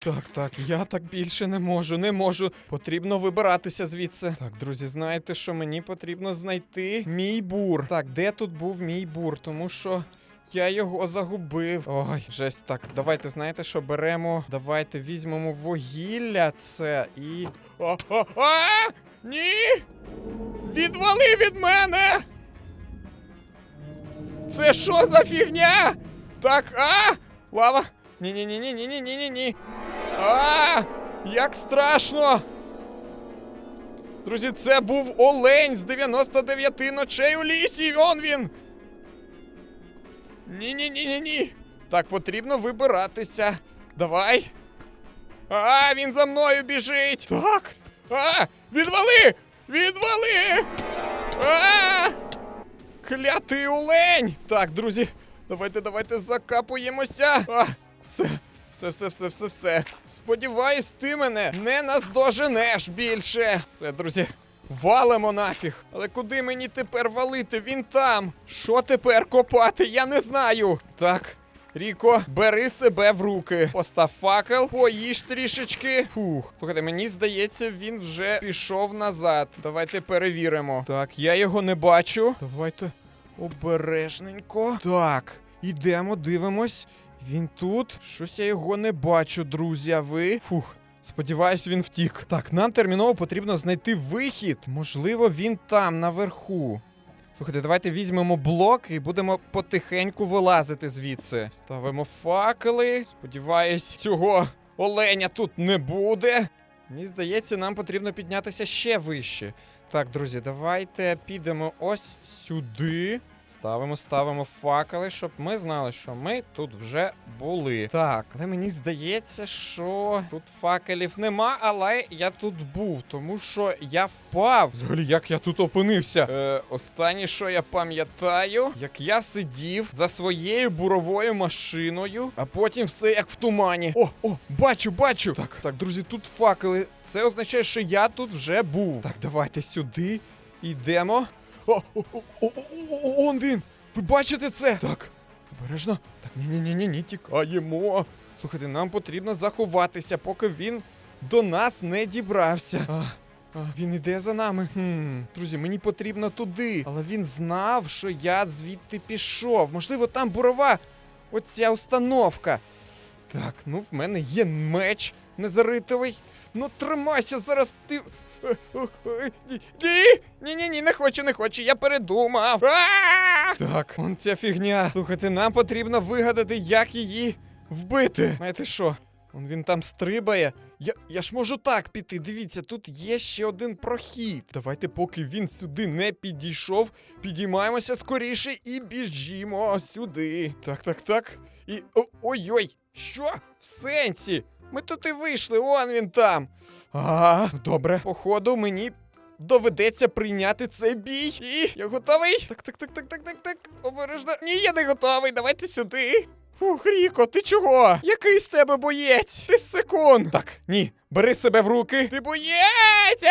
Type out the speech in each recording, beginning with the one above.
Так, так, я так більше не можу, не можу. Потрібно вибиратися звідси. Так, друзі, знаєте, що мені потрібно знайти мій бур. Так, де тут був мій бур? Тому що. Я його загубив. Ой, жесть. Так, давайте, знаєте, що беремо? Давайте візьмемо вугілля це і. А, а, а! Ні! Відвали від мене! Це що за фігня? Так, а! Лава! Ні-ні-ні-ні-ні-ні-ні-ні. А! Як страшно! Друзі, це був олень з 99 ночей у лісі. Он він! Ні-ні-ні-ні-ні. Так, потрібно вибиратися. Давай. А, він за мною біжить. Так. А! Відвали! Відвали! А! Клятий олень! Так, друзі, давайте, давайте закапуємося. А, все, все, все, все, все, все. Сподіваюсь, ти мене не наздоженеш більше. Все, друзі. Валимо нафіг. Але куди мені тепер валити? Він там. Що тепер копати? Я не знаю. Так. Ріко, бери себе в руки. Постав факел, поїж трішечки. Фух. Слухайте, мені здається, він вже пішов назад. Давайте перевіримо. Так, я його не бачу. Давайте обережненько. Так, ідемо, дивимось. Він тут. Щось я його не бачу, друзі. А ви? Фух. Сподіваюсь, він втік. Так, нам терміново потрібно знайти вихід. Можливо, він там, наверху. Слухайте, давайте візьмемо блок і будемо потихеньку вилазити звідси. Ставимо факели. Сподіваюсь, цього оленя тут не буде. Мені здається, нам потрібно піднятися ще вище. Так, друзі, давайте підемо ось сюди. Ставимо, ставимо факели, щоб ми знали, що ми тут вже були. Так, але мені здається, що тут факелів нема, але я тут був, тому що я впав. Взагалі, як я тут опинився? Е, останнє, що я пам'ятаю, як я сидів за своєю буровою машиною, а потім все як в тумані. О, о, бачу, бачу. Так, так, друзі, тут факели. Це означає, що я тут вже був. Так, давайте сюди. Йдемо. О, о, о, о, о, он він! Ви бачите це? Так, обережно. Так, ні-ні-ні-ні, тікаємо. Слухайте, нам потрібно заховатися, поки він до нас не дібрався. А, а, він іде за нами. Хм, друзі, мені потрібно туди. Але він знав, що я звідти пішов. Можливо, там бурова. Оця установка. Так, ну в мене є меч незаритовий. Ну тримайся, зараз ти. Ні, ні, ні, ні, не хочу, не хочу, я передумав. Так, он ця фігня. Слухайте, нам потрібно вигадати, як її вбити. Знаєте що? Він там стрибає. Я, я ж можу так піти. Дивіться, тут є ще один прохід. Давайте, поки він сюди не підійшов, підіймаємося скоріше і біжімо сюди. Так, так, так. І. Ой-ой! Що? В сенсі? Ми тут і вийшли, он він там. А, добре. Походу, мені доведеться прийняти цей бій. І я готовий. Так, так, так, так, так, так, так. Обережно. Ні, я не готовий. Давайте сюди. Фух, Ріко, ти чого? Який з тебе боєць? Ти секунд. Так, ні, бери себе в руки. Ти боєць!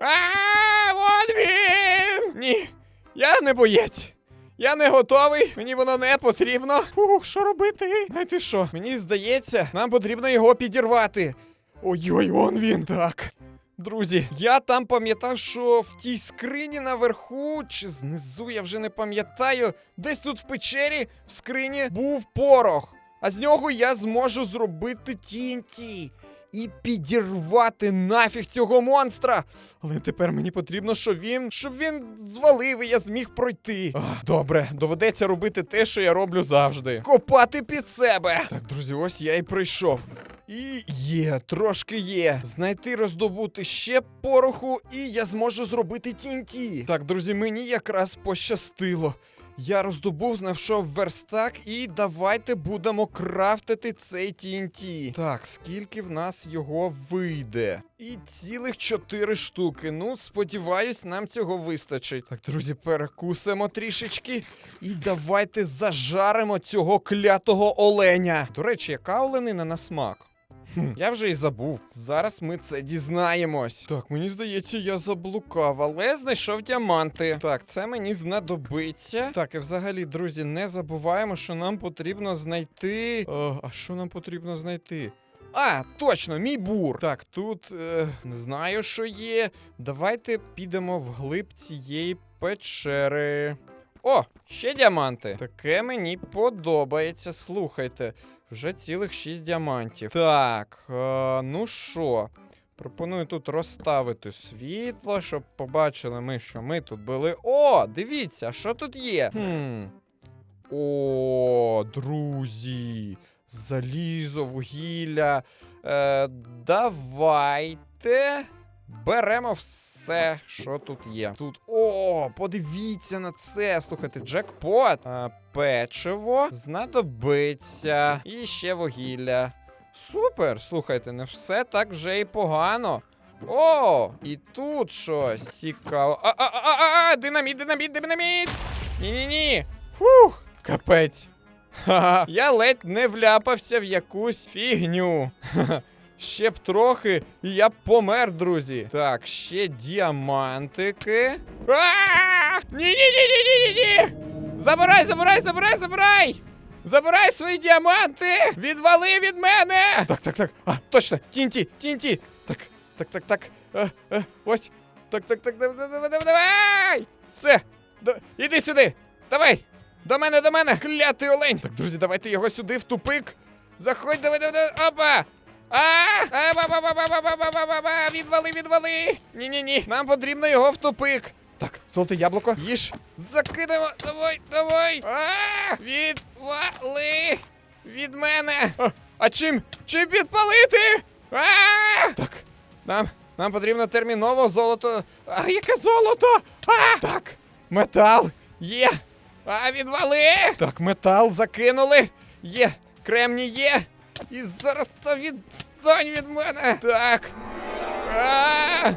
А! Вон він! Ні, я не боєць. Я не готовий, мені воно не потрібно. Фух, що робити? Знаєте що? Мені здається, нам потрібно його підірвати. Ой-ой, он він так. Друзі, я там пам'ятав, що в тій скрині наверху, чи знизу, я вже не пам'ятаю, десь тут в печері в скрині був порох. А з нього я зможу зробити TNT і підірвати нафіг цього монстра. Але тепер мені потрібно, щоб він, щоб він звалив і я зміг пройти. А, добре, доведеться робити те, що я роблю завжди. Копати під себе. Так, друзі, ось я і прийшов. І є, трошки є. Знайти, роздобути ще пороху, і я зможу зробити TNT. Так, друзі, мені якраз пощастило. Я роздобув, знайшов верстак, і давайте будемо крафтити цей TNT. Так, скільки в нас його вийде? І цілих чотири штуки. Ну, сподіваюсь, нам цього вистачить. Так, друзі, перекусимо трішечки. І давайте зажаримо цього клятого оленя. До речі, яка оленина на смак? Хм, я вже і забув. Зараз ми це дізнаємось. Так, мені здається, я заблукав, але знайшов діаманти. Так, це мені знадобиться. Так, і взагалі, друзі, не забуваємо, що нам потрібно знайти. Е, а що нам потрібно знайти? А, точно, мій бур. Так, тут е, не знаю, що є. Давайте підемо вглиб цієї печери. О, ще діаманти. Таке мені подобається. Слухайте, вже цілих шість діамантів. Так, е, ну що, пропоную тут розставити світло, щоб побачили ми, що ми тут були. О, дивіться, що тут є. Хм. О, друзі. Залізо, вугілля. Е, давайте беремо все, що тут є. Тут. О, подивіться на це. Слухайте, джекпот. Е, печиво знадобиться. І ще вугілля. Супер! Слухайте, не все так вже і погано. О, і тут щось цікаво. А, а, а, а, а, динаміт, динаміт, динаміт! Ні-ні-ні. Фух, капець. Ха-ха, я ледь не вляпався в якусь фігню. Ха-ха. Ще б трохи, і я б помер, друзі. Так, ще діамантики. Ні-ні-ні-ні-ні-ні! Забирай, забирай, забирай, забирай! Забирай свої діаманти! Відвали від мене! Так, так, так. А, точно! Тінті, тінті! Так, так, так, так. Е, е, ось. Так, так, так, давай, давай, давай! Все! Іди сюди! Давай! До мене, до мене! Клятий олень! Так, друзі, давайте його сюди в тупик. Заходь, давай, давай, давай. Опа! А! А, ба, ба, ба, ба, ба, ба, ба, ба, ба, Відвали, відвали! Ні-ні-ні, нам потрібно його в тупик. Так, золоте яблуко, їж. Закидаємо. Давай, давай. А! Відвали! Від мене! А, а чим? Чим підпалити? А! Так, нам, нам потрібно терміново золото. А яке золото? А! Так, метал є. А, відвали! Так, метал закинули. Є. Кремній є. І зараз та відстань від мене. Так. А!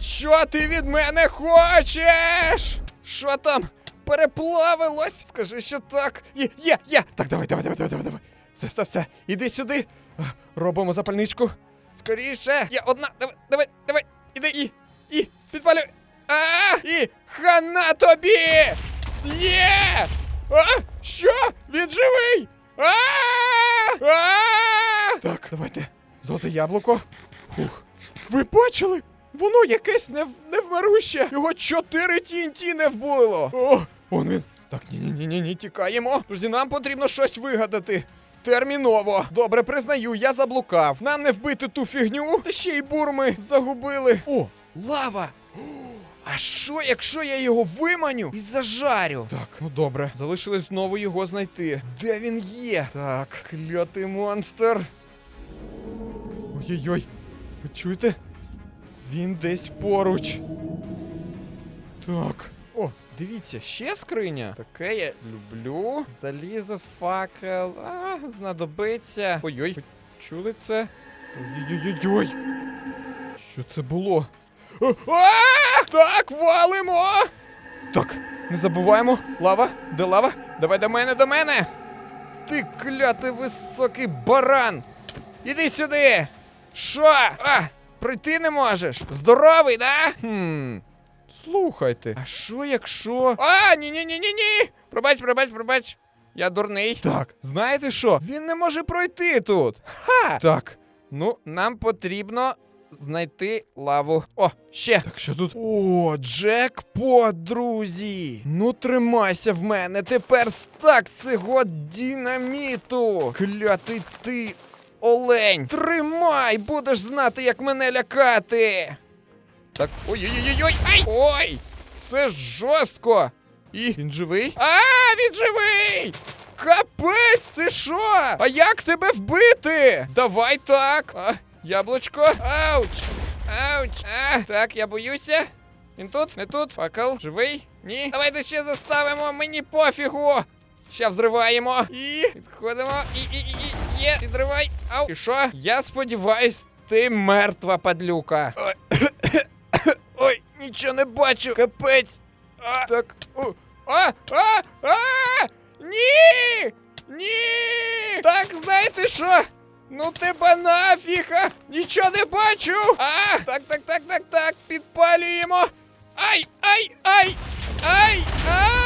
Що ти від мене хочеш? Що там? Переплавилось? Скажи, що так. Є, є, є. Так, давай, давай, давай, давай, давай, давай. Все, все, все. Іди сюди. Робимо запальничку. Скоріше. Є одна. Давай, давай, давай. Іди і. І. Підпалюй. А! І хана тобі! Є! А! Що? Він давайте. Золоте яблуко. Фух. Ви бачили? Воно якесь нев... невмируще. Його чотири TNT не вбило. О, он він. Так, ні-ні-ні, ні, тікаємо. Друзі, нам потрібно щось вигадати. Терміново. Добре, признаю, я заблукав. Нам не вбити ту фігню, та ще й бурми загубили. О, лава! А що, якщо я його виманю і зажарю? Так, ну добре. Залишилось знову його знайти. Де він є? Так, клятий монстр. Ой-ой-ой. Ви чуєте? Він десь поруч. Так. О, дивіться, ще скриня. Таке я люблю. Залізо, факел. А, знадобиться. Ой-ой. Чули це? Ой-ой-ой-ой. Що це було? А! Так, валимо! Так, не забуваємо. Лава, де лава? Давай до мене, до мене. Ти клятий високий баран! Іди сюди! Що? А, прийти не можеш? Здоровий, да? Хм. Слухайте. А що якщо. А, ні, ні, ні, ні, ні. Пробач, пробач, пробач. Я дурний. Так, знаєте що? Він не може пройти тут. Ха! Так. Ну, нам потрібно знайти лаву. О, ще. Так що тут? О, джекпот, друзі. Ну, тримайся в мене. Тепер стак цього динаміту. Клятий ти, олень. Тримай, будеш знати, як мене лякати. Так, ой-ой-ой-ой! Ай! Ой! Це жорстко! І він живий? А, він живий! Капець, ти що? А як тебе вбити? Давай так. А, яблучко. Ауч! Ауч! А, так, я боюся. Він тут? Не тут? Факел, живий? Ні. Давайте ще заставимо, мені пофігу. Ще взриваємо. І підходимо. І, і, і, і, є. Підривай. Ау. І що? Я сподіваюсь, ти мертва падлюка. Ой. Ой, нічого не бачу. Капець. А, так. О, а, а, а! Ні! Ні! Так, знаєте що? Ну тебе нафіга! Нічого не бачу! А! Так, так, так, так, так, підпалюємо! Ай! Ай! Ай! Ай! А!